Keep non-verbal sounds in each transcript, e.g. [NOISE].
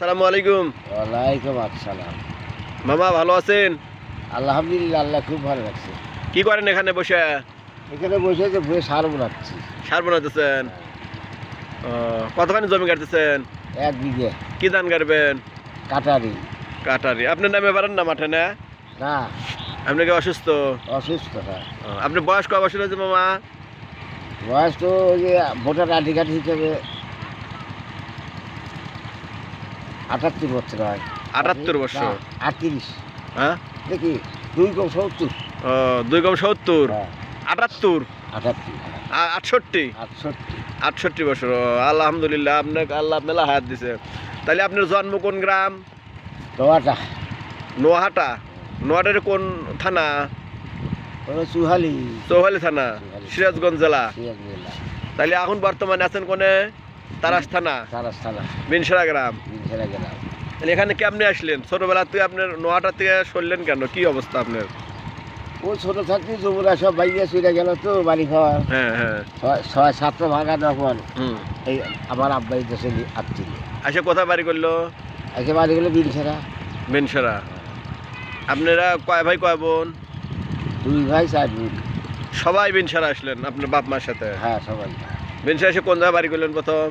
সালামু আলাইকুম। ওয়ালাইকুম আসসালাম। মামা ভালো আছেন? আলহামদুলিল্লাহ আল্লাহ খুব ভালো লাগছে কি করেন এখানে বসে? এখানে বসে যে ভুয়ে সার বোনাচ্ছি। সার বানাতেছেন কতখানি জমি কাটতেছেন? এক বিঘে। কি ধান কাটবেন? কাটারি। কাটারি। আপনার নামে পারেন না মাঠে না? না। আপনি কি অসুস্থ? অসুস্থ হয় আপনি বয়স কয় বছর হয়েছে মামা? বয়স তো ওই যে ভোটার আইডি কার্ড হিসেবে আটাত্তর বছর হয়। আটাত্তর বছর? আটত্রিশ। হ্যাঁ? দেখি দুই কম সত্তর। ও দুই কম সত্তর? হ্যাঁ, আটাত্তর? আটাত্তর হ্যাঁ, আটষট্টি? আটষট্টি। আটষট্টি বছর আলহামদুলিল্লাহ আপনাকে আল্লাহ মেলা হায়াত দিছে। তাহলে আপনার জন্ম কোন গ্রাম? দোয়াটা নোয়াহাটা নোয়াহাটের কোন থানা? চুহালি। চৌহালি থানা সিরাজগঞ্জ জেলা। তাহলে এখন বর্তমানে আছেন কোনে? তারাস থানা? বিনসরা গ্রাম। তাহলে এখানে কেমনে আসলেন? ছোটবেলা থেকে আপনার নোয়াহাটা থেকে সরলেন কেন? কি অবস্থা আপনার? ও ছোট থাকতে যুবরা সব বাইরে চলে গেল তো বাড়ি খাওয়া হ্যাঁ হ্যাঁ। ছয়- সাতটা ভাগা হুম। এই আমার আব্বাই দেশে আসছিল। আচ্ছা কোথায় বাড়ি করল? একে বাড়ি বিল ছেড়া বিনসরা। আপনারা কয় ভাই কয় বোন? দুই ভাই চার বোন। সবাই বিনসরা আসলেন আপনার বাপ মার সাথে? হ্যাঁ সবাই। বিনসরা এসে কোন জায়গায় বাড়ি করলেন প্রথম?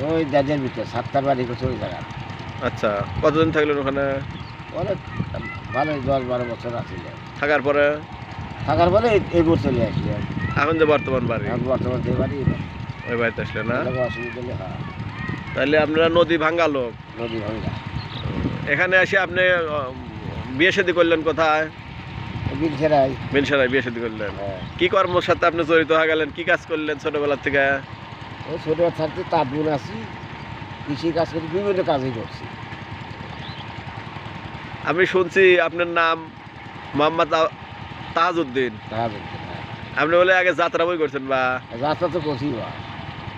ওই দাদের ভিতরে সাতটার বাড়ি করছে ওই জায়গা আচ্ছা কতদিন থাকলেন ওখানে? অনেক ভালোই দশ বারো বছর আছিল থাকার পরে? থাকার পরে এই- বছর চলে আসলি এখন যে বর্তমান বাড়ি। বর্তমান যে বাড়ি ওই বাড়িতে আসলেন না? অসুবিধা হলে হ্যাঁ। তাহলে আপনারা নদী ভাঙ্গা লোক। নদী ভাঙ্গা। এখানে এসে আপনি বিয়ে শাদী করলেন কোথায়? বিল ছেড়াই বিয়ে শাদী করলেন। হ্যাঁ। কি কর্মের সাথে আপনি জড়িত হয়ে গেলেন? কি কাজ করলেন ছোটবেলা থেকে? ওই ছোট থাকতে তাঁত বোন আছি কৃষি কাজ করি বিভিন্ন কাজই করছি। আমি শুনছি আপনার নাম মোহাম্মদ তাহাজউদ্দিন বলতে হ্যাঁ। আপনি বলে আগে যাত্রা বই করছেন বা? যাত্রা তো করছি বা।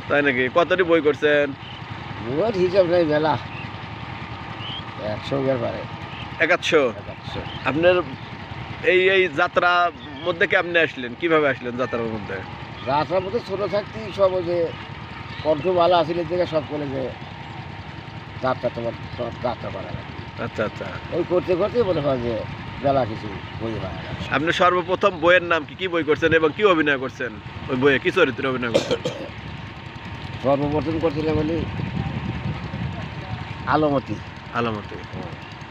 তাই নাকি? কতটি বই করছেন? বহুত হিসাব নেই মেলা। একশো পারে একশো আপনার এই এই যাত্রা মধ্যে কেমনে আসলেন? কীভাবে আসলেন যাত্রার মধ্যে? রাস্তার মধ্যে ছোটো থাকতেই সব ওই যে কণ্ঠ ভালো আসলে থেকে সব করে যে যাত্রা তোমার যাত্রা করা আচ্ছা আচ্ছা। ওই করতে করতে মনে হয় যে বেলা কিছু বই আপনি সর্বপ্রথম বইয়ের নাম কি কি বই করছেন এবং কি অভিনয় করছেন ওই বইয়ে? কি চরিত্রে অভিনয় করছেন? সর্বপ্রথম করছিলাম বলি আলমতি। আলামতে।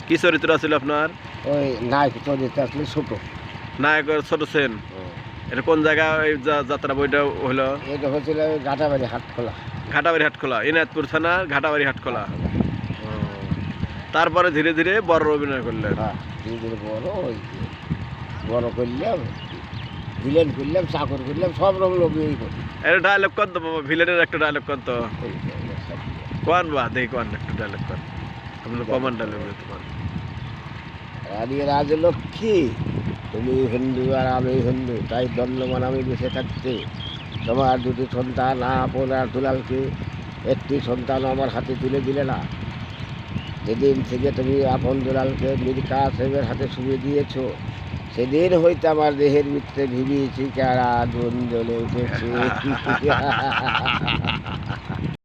কি চরিত্র ছিল আপনার? ওই নায়ক চরিত্র আসলে ছোটো। নায়কের ছোট সেন। এটা কোন জায়গা এই যাত্রা বইটা হলো? এটা হচ্ছিল ওই গাটাবাড়ি হাট খোলা ঘাটাবাড়ি হাটখোলা ইনায়তপুর থানা ঘাটাবাড়ি হাটখোলা। তারপরে ধীরে ধীরে বড় অভিনয় করলেন। হ্যাঁ ধীরে ধীরে বড় ওই বড় করলাম ভিলেন করলাম চাকর করলাম সব রকম অভিনয় করি। এটা ডায়লগ কর তো বাবা ভিলেনের একটা ডায়লগ কর তো ওই যে, ওই সব। কোন বা দেখি কোন একটা ডায়লগ কর। আপনার কমান ডায়লগ পারেন রানী রাজলক্ষ্মী, তুমি হিন্দু আর আমি হিন্দু, তাই দণ্ডমান আমি বেঁচে থাকতে। তোমার দুটি সন্তান আপন আর দুলালকে, একটি সন্তান আমার হাতে তুলে দিলে না। যেদিন থেকে তুমি আপন দুলালকে মির্কা সাহেবের হাতে শুয়ে দিয়েছ, সেদিন হইতে আমার দেহের ভিতরে ভিবিয়েছি কারা আগুন জ্বলে উঠেছে। [LAUGHS]